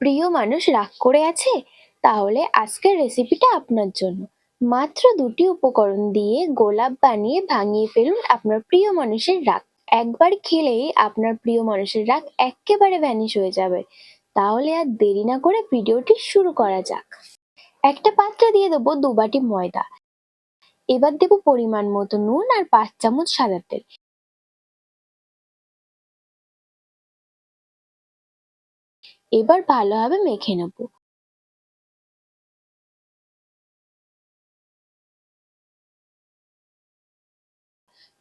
প্রিয় মানুষ রাগ করে আছে? তাহলে আজকের রেসিপিটা আপনার জন্য। মাত্র দুটি উপকরণ দিয়ে গোলাপ বানিয়ে ভাঙিয়ে ফেলুন আপনার প্রিয় মানুষের রাগ। একবার খেলেই আপনার প্রিয় মানুষের রাগ একেবারে ভ্যানিশ হয়ে যাবে। তাহলে আর দেরি না করে ভিডিওটি শুরু করা যাক। একটা পাত্রে দিয়ে দেবো দু বাটি ময়দা। এবার দেবো পরিমাণ মতো নুন আর পাঁচ চামচ সাদা তেল। এবার ভালোভাবে মেখে নেব।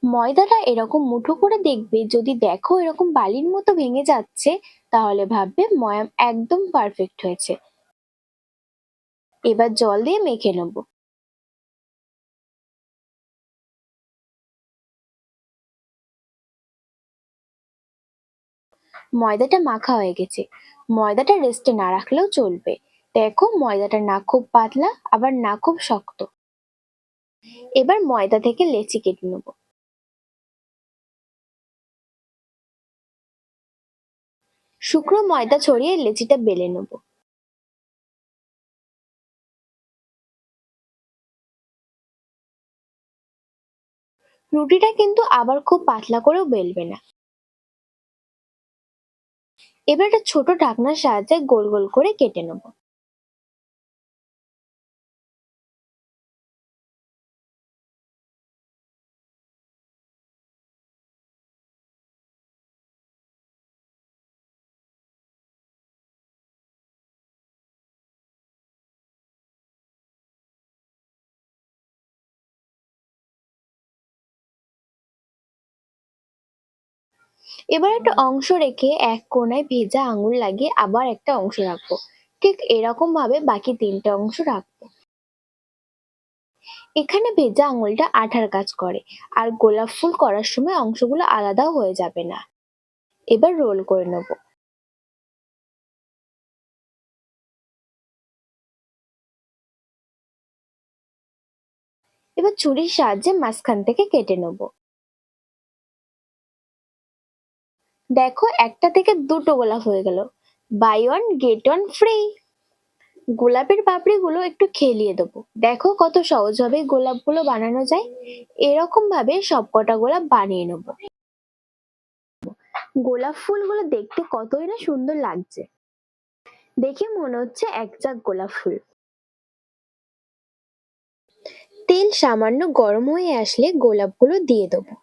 ময়দাটা এরকম মুঠো করে দেখবে, যদি দেখো এরকম বালির মতো ভেঙে যাচ্ছে, তাহলে ভাববে ময়াম একদম পারফেক্ট হয়েছে। এবার জল দিয়ে মেখে নেব। ময়দাটা মাখা হয়ে গেছে। ময়দাটা রেস্টে না রাখলেও চলবে। দেখো ময়দাটা না খুব পাতলা, আবার না খুব শক্ত। এবার ময়দা থেকে লেচি কেটে নেব। শুকনো ময়দা ছড়িয়ে লেচিটা বেলে নেব। রুটিটা কিন্তু আবার খুব পাতলা করেও বেলবে না। এবার একটা ছোট ঢাকনার সাহায্যে গোল গোল করে কেটে নেব। এবার একটা অংশ রেখে এক কোণায় ভেজা আঙুল লাগিয়ে আবার একটা অংশ রাখব। ঠিক এরকম ভাবে বাকি তিনটে অংশ রাখব। এখানে ভেজা আঙুলটা আঠার কাজ করে, আর গোলাপ ফুল করার সময় অংশগুলো আলাদাও হয়ে যাবে না। এবার রোল করে নেব। এবার ছুরির সাহায্যে মাঝখান থেকে কেটে নেব। দেখো, একটা থেকে দুটো গোলাপ হয়ে গেল। Buy one get one free গোলাপের পাপড়িগুলো একটু খেলিয়ে দেবো। দেখো কত সহজভাবে গোলাপগুলো বানানো যায়। এরকম ভাবে সবকটা গোলাপ বানিয়ে নেব। গোলাপ ফুলগুলো দেখতে কতই না সুন্দর লাগছে। দেখে মনে হচ্ছে এক চাক গোলাপ ফুল। তেল সামান্য গরম হয়ে আসলে গোলাপগুলো দিয়ে দেবো।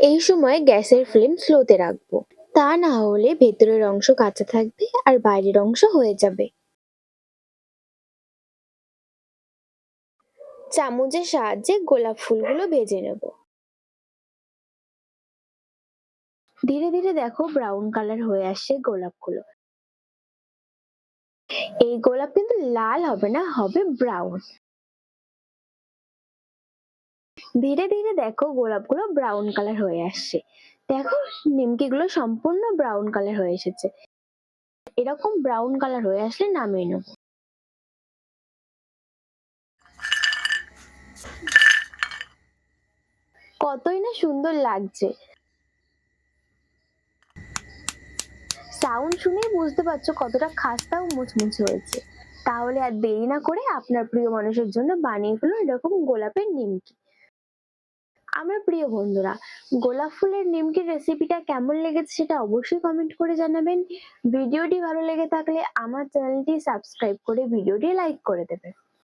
এই সময় গ্যাসের ফ্লেম স্লোতে রাখব। তা না হলে ভেতরের অংশ কাঁচা থাকবে আর বাইরের অংশ হয়ে যাবে। চামচের সাহায্যে গোলাপ ফুলগুলো ভেজে নেব। ধীরে ধীরে দেখো ব্রাউন কালার হয়ে আসছে গোলাপগুলো। এই গোলাপ কিন্তু লাল হবে না, হবে ব্রাউন। ধীরে ধীরে দেখো গোলাপগুলো ব্রাউন কালার হয়ে আসছে। দেখো, নিমকিগুলো সম্পূর্ণ ব্রাউন কালার হয়ে এসেছে। এরকম ব্রাউন কালার হয়ে আসলে নামিয়ে নেব। কতই না সুন্দর লাগছে। সাউন্ড শুনেই বুঝতে পারছ কতটা খাস্তা ও মুচমুচে হয়েছে। তাহলে আর দেরি না করে আপনার প্রিয় মানুষের জন্য বানিয়ে ফেলুন এরকম গোলাপের নিমকি। আমার প্রিয় বন্ধুরা, গোলাপ ফুলের নিমকি রেসিপিটা কেমন লেগেছে সেটা অবশ্যই কমেন্ট করে জানাবেন। ভিডিওটি ভালো লেগে থাকলে আমার চ্যানেলটি সাবস্ক্রাইব করে ভিডিওটি লাইক করে দেবেন।